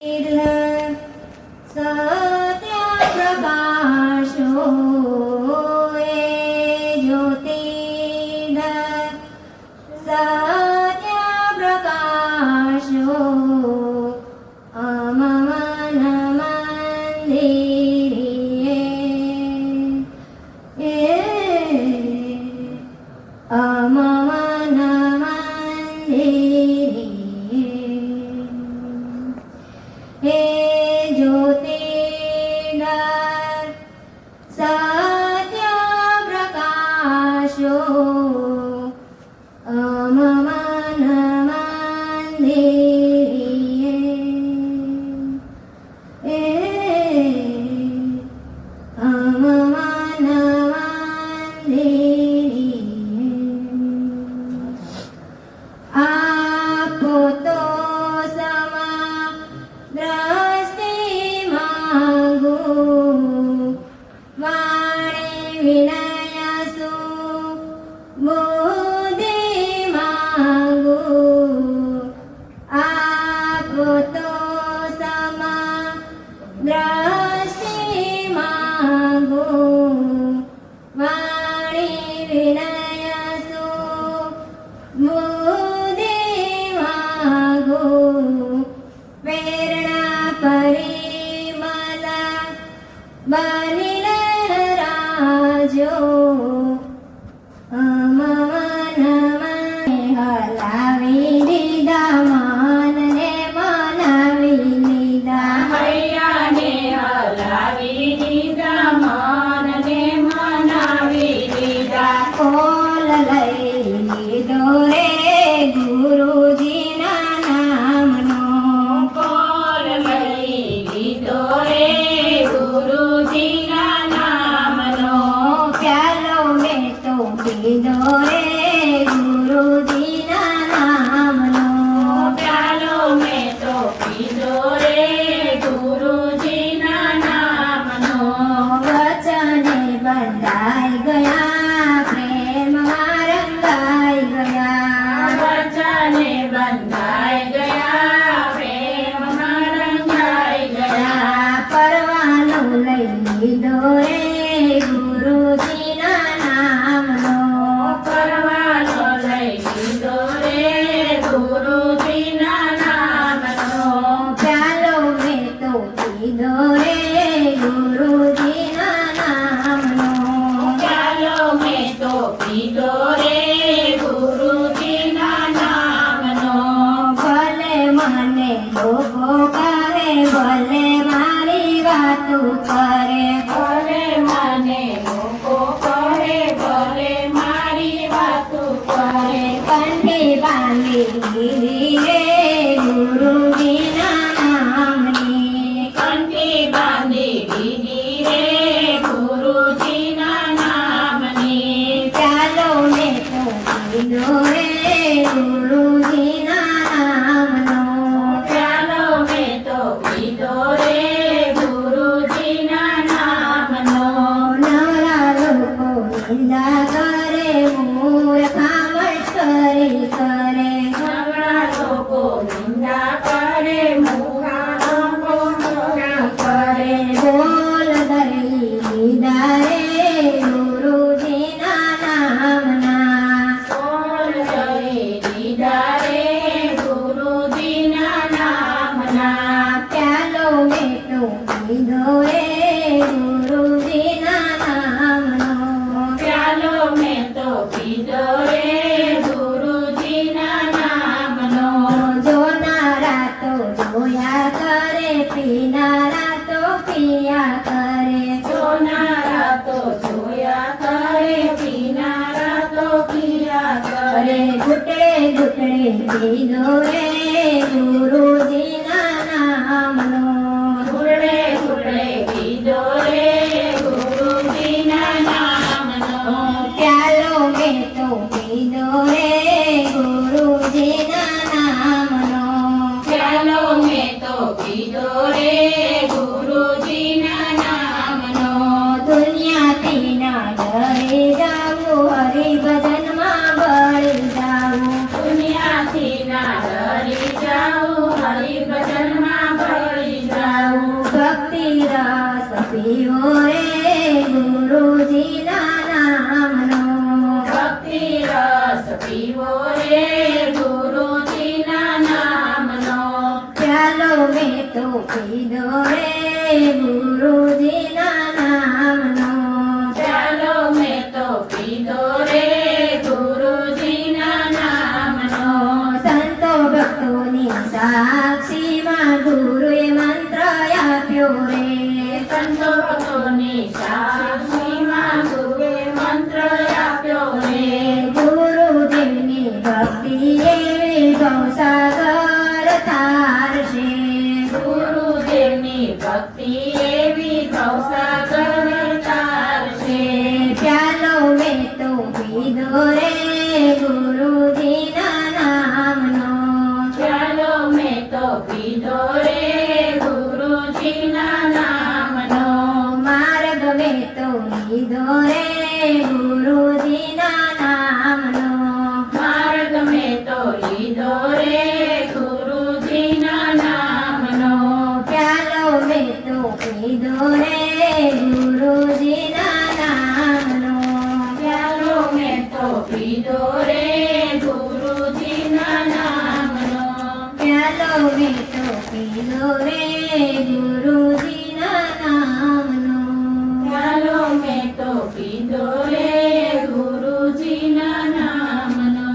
It রসুল વેરણા પરે માલા બાની રાજો હલાવી દીધા ગોપો કહે ભલે મારી વાતું કરે. ભલે મને ગોપો કહે ભલે મારી વાતું કરે કરે ઘૂંટડે ઘૂંટડે ભીગો રે ગુરુ રસ ચાલો મેં તો પીધો રે ગુરુજીના નામનો ચાલો ભક્તોની સાક્ષી લીધો રે ગુરુજીના નામનો. માર્ગ મેં તો લીધો રે ગુરુજીના નામનો. પ્યાલો મેં તો પીધો રે ગુરુજીના નામનો. ચાલો મેં તો પીધો રે ગુરુજીના નામનો. પ્યાલો મેં તો પીધો રે ગુરુજીના તો પીધો રે ગુરુજીના નામનો